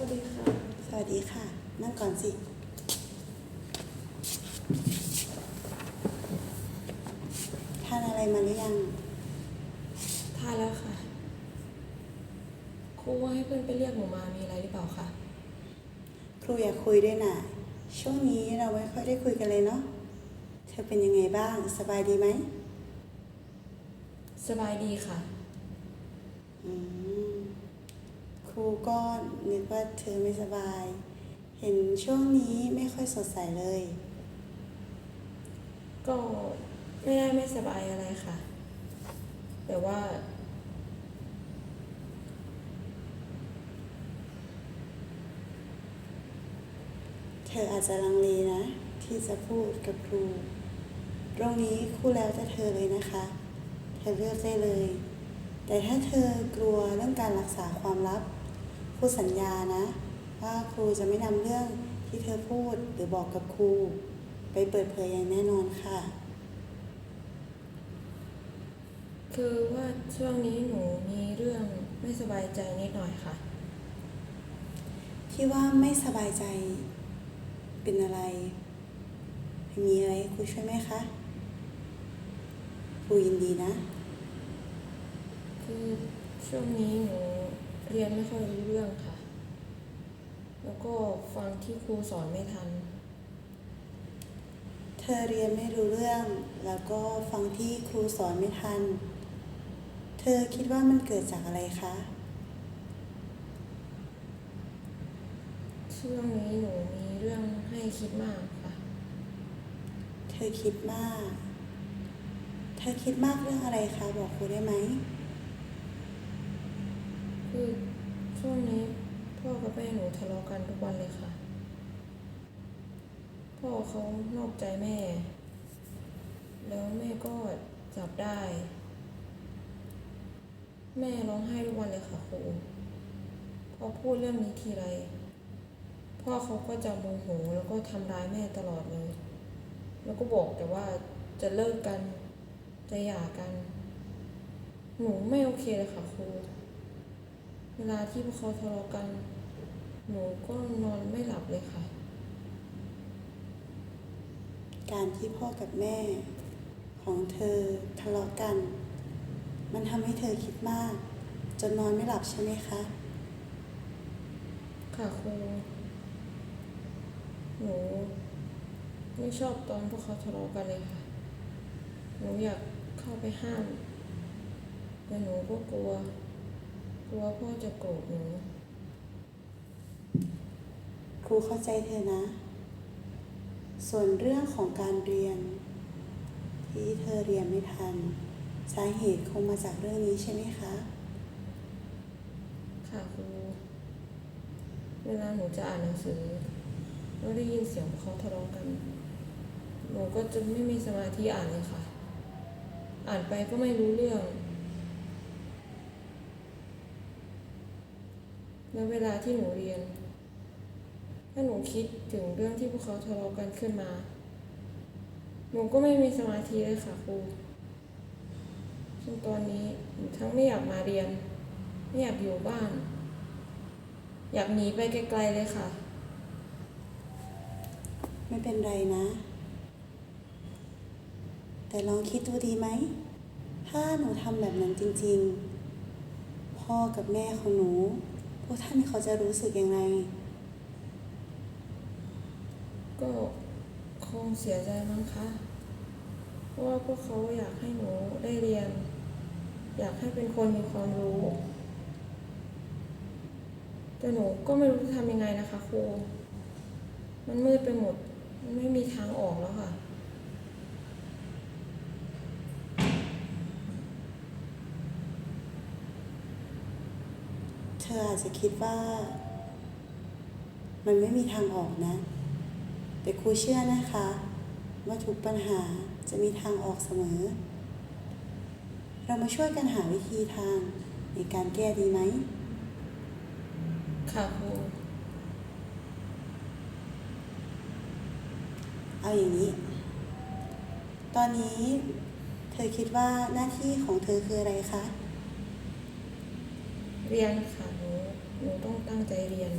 วัสดีค่ะ นั่งก่อนสิ ทานอะไรมาหรือยัง ทานแล้วค่ะ ครูว่าให้เพื่อนไปเรียกหนูมา มีอะไรหรือเปล่าคะ ครูอยากคุยด้วยน่ะ ช่วงนี้เราไม่ค่อยได้คุยกันเลยเนาะ เธอเป็นยังไงบ้าง สบายดีไหม สบายดีค่ะ อืมค รูก็นึกว่าเธอไม่สบาย เห็นช่วงนี้ไม่ค่อยสดใสเลย ก็ไม่ได้ไม่สบายอะไรค่ะ แต่ว่า เธออาจจะลังเลนะ ที่จะพูดกับครู ตรงนี้ครูแล้วแต่เธอเลยนะคะ เธอเลือกได้เลย แต่ถ้าเธอกลัวเรื่องการรักษาความลับ ครูสัญญานะ ว่าครูจะไม่นำเรื่องที่เธอพูดหรือบอกกับครู ไปเปิดเผยอย่างแน่นอนค่ะ คือว่าช่วงนี้หนูมีเรื่องไม่สบายใจนิดหน่อยค่ะ ที่ว่าไม่สบายใจเป็นอะไร มีอะไรให้ครูช่วยไหมคะครูยินดีนะ คือช่วงนี้หนู เรียนไม่ค่อยรู้เรื่องค่ะ แล้วก็ฟังที่ครูสอนไม่ทัน เธอเรียนไม่รู้เรื่อง แล้วก็ฟังที่ครูสอนไม่ทัน เธอคิดว่ามันเกิดจากอะไรคะช่วงนี้หนูมีเรื่องให้คิดมากค่ะ เธอคิดมาก เธอคิดมากเรื่องอะไรคะ บอกครูได้ไหม คือช่วงนี้พ่อกับแม่หนูทะเลาะกันทุกวันเลยค่ะ พ่อเขานอกใจแม่ แล้วแม่ก็จับได้ แม่ร้องไห้ทุกวันเลยค่ะครูพอพูดเรื่องนี้ทีไร พ่อเขาก็จะโมโหแล้วก็ทำร้ายแม่ตลอดเลย แล้วก็บอกแต่ว่าจะเลิกกัน จะหย่ากัน หนูไม่โอเคเลยค่ะครู เวลาที่พวกเขาทะเลาะกัน หนูก็นอนไม่หลับเลยค่ะ การที่พ่อกับแม่ ของเธอทะเลาะกัน มันทำให้เธอคิดมาก จนนอนไม่หลับใช่ไหมคะ ค่ะครู หนูไม่ชอบตอนพวกเขาทะเลาะกันเลยค่ะ หนูอยากเข้าไปห้าม แต่หนูก็กลัว กลัวพ่อจะโกรธหนูครูเข้าใจเธอนะ ส่วนเรื่องของการเรียน ที่เธอเรียนไม่ทัน สาเหตุคงมาจากเรื่องนี้ใช่ไหมคะ ค่ะครู เวลาหนูจะอ่านหนังสือแล้วได้ยินเสียงพวกเขาทะเลาะกัน หนูก็จะไม่มีสมาธิอ่านเลยค่ะ อ่านไปก็ไม่รู้เรื่อง แล้วเวลาที่หนูเรียน ถ้าหนูคิดถึงเรื่องที่พวกเขาทะเลาะกันขึ้นมา หนูก็ไม่มีสมาธิเลยค่ะครูจนตอนนี้หนูทั้งไม่อยากมาเรียน ไม่อยากอยู่บ้าน อยากหนีไปไกลๆเลยค่ะ ไม่เป็นไรนะ แต่ลองคิดดูดีไหม ถ้าหนูทำแบบนั้นจริง ๆ พ่อกับแม่ของหนู พวกท่านเขาจะรู้สึกยังไง ก็คงเสียใจมั้งคะเพราะว่าพวกเขาอยากให้หนูได้เรียน อยากให้เป็นคนมีความรู้ แต่หนูก็ไม่รู้จะทำยังไงนะคะครู มันมืดไปหมด มันไม่มีทางออกแล้วค่ะ เธ ออาจจะคิดว่า มันไม่มีทางออกนะ แต่ครูเชื่อนะคะ ว่าทุกปัญหาจะมีทางออกเสมอ เรามาช่วยกันหาวิธีทางในการแก้ดีไหม ค่ะครู เอาอย่างนี้ ตอนนี้เธอคิดว่าหน้าที่ของเธอคืออะไรคะ เรียนค่ะ หนูหนูต้องตั้งใจเรียน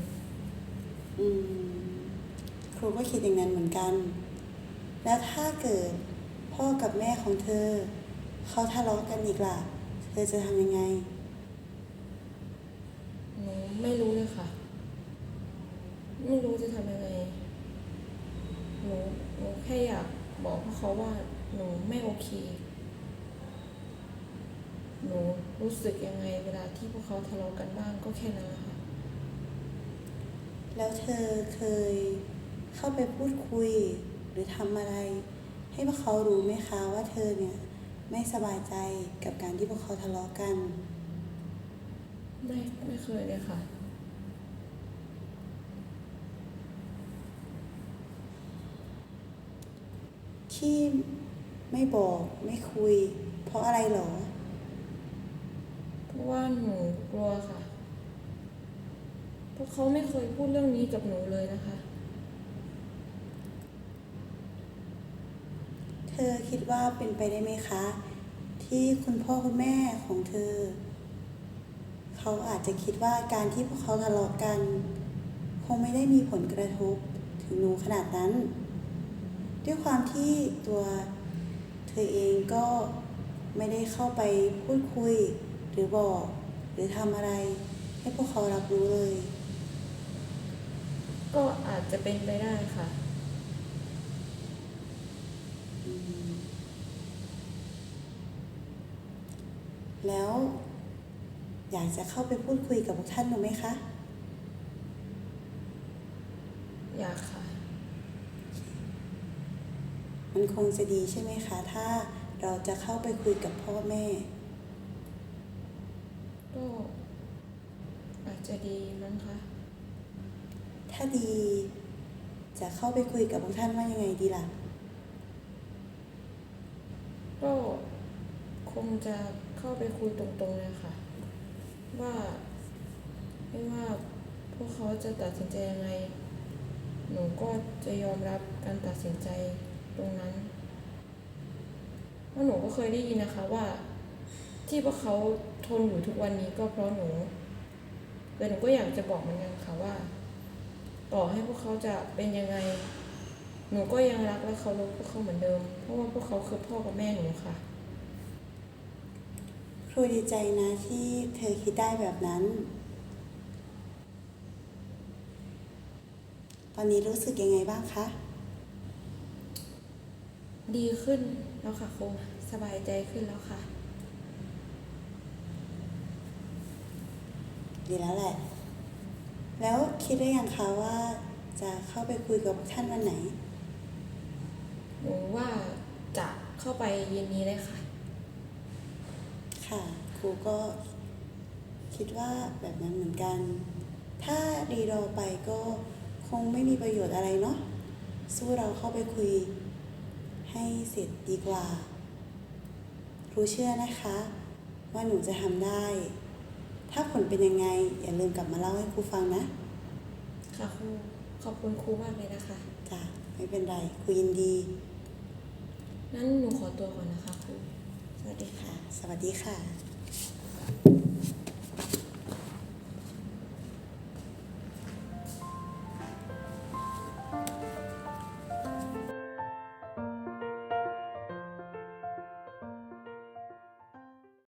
อืมครูก็คิดอย่างนั้นเหมือนกัน แล้วถ้าเกิดพ่อกับแม่ของเธอ เขาทะเลาะกันอีกล่ะ เธอจะทำยังไง หนูไม่รู้เลยค่ะ ไม่รู้จะทำยังไง หนูหนูแค่อยากบอกพวกเขาว่าหนูไม่โอเค หนูรู้สึกยังไงเวลาที่พวกเขาทะเลาะกันบ้างก็แค่นั้นแหละค่ะ แล้วเธอเคยเข้าไปพูดคุยหรือทำอะไร ให้พวกเขารู้ไหมคะว่าเธอเนี่ยไม่สบายใจกับการที่พวกเขาทะเลาะกัน ไม่ไม่เคยเลยค่ะ ที่ไม่บอกไม่คุย เพราะอะไรหรอเพราะ ว่าหนูกลัวค่ะ เพราะเขาไม่เคยพูดเรื่องนี้กับหนูเลยนะคะ เธอคิดว่าเป็นไปได้ไหมคะ ที่คุณพ่อคุณแม่ของเธอ เขาอาจจะคิดว่าการที่พวกเขาทะเลาะกัน คงไม่ได้มีผลกระทบถึงหนูขนาดนั้น ด้วยความที่ตัวเธอเองก็ไม่ได้เข้าไปพูดคุย รือบอกหรือทำอะไร ให้พวกเขารับรู้เลย ก็อาจจะเป็นไปได้ค่ะ แล้ว อยากจะเข้าไปพูดคุยกับพวกท่านหนูไหมคะ อยากค่ะ มันคงจะดีใช่ไหมคะ ถ้าเราจะเข้าไปคุยกับพ่อแม่ ก็อาจจะดีมั้งคะ ถ้าดี จะเข้าไปคุยกับพวกท่านว่ายังไงดีล่ะ ก็คงจะเข้าไปคุยตรงๆเลยค่ะ ว่าไม่ว่าพวกเขาจะตัดสินใจยังไง หนูก็จะยอมรับการตัดสินใจตรงนั้นเพราะหนูก็เคยได้ยินนะคะว่า ที่พวกเขาทนอยู่ทุกวันนี้ก็เพราะหนูแต่หนูก็อยากจะบอกเหมือนกันค่ะว่า ต่อให้พวกเขาจะเป็นยังไง หนูก็ยังรักและเคารพพวกเขาเหมือนเดิม เพราะว่าพวกเขาคือพ่อกับแม่หนูค่ะ ครูดีใจนะที่เธอคิดได้แบบนั้น ตอนนี้รู้สึกยังไงบ้างคะ ดีขึ้นแล้วค่ะครูสบายใจขึ้นแล้วค่ะ ดีแล้วแหละ แล้วคิดได้ยังคะว่าจะเข้าไปคุยกับพวกท่านวันไหน หนูว่าจะเข้าไปเย็นนี้เลยค่ะ ค่ะ ครูก็คิดว่าแบบนั้นเหมือนกัน ถ้ารีรอไปก็คงไม่มีประโยชน์อะไรเนาะ สู้เราเข้าไปคุยให้เสร็จดีกว่า ครูเชื่อนะคะ ว่าหนูจะทำได้ ถ้าผลเป็นยังไง อย่าลืมกลับมาเล่าให้ครูฟังนะ ค่ะครู ขอบคุณครูมากเลยนะคะ จ้ะไม่เป็นไรครูยินดี งั้นหนูขอตัวก่อนนะคะครู สวัสดีค่ะค่ะสวัสดีค่ะ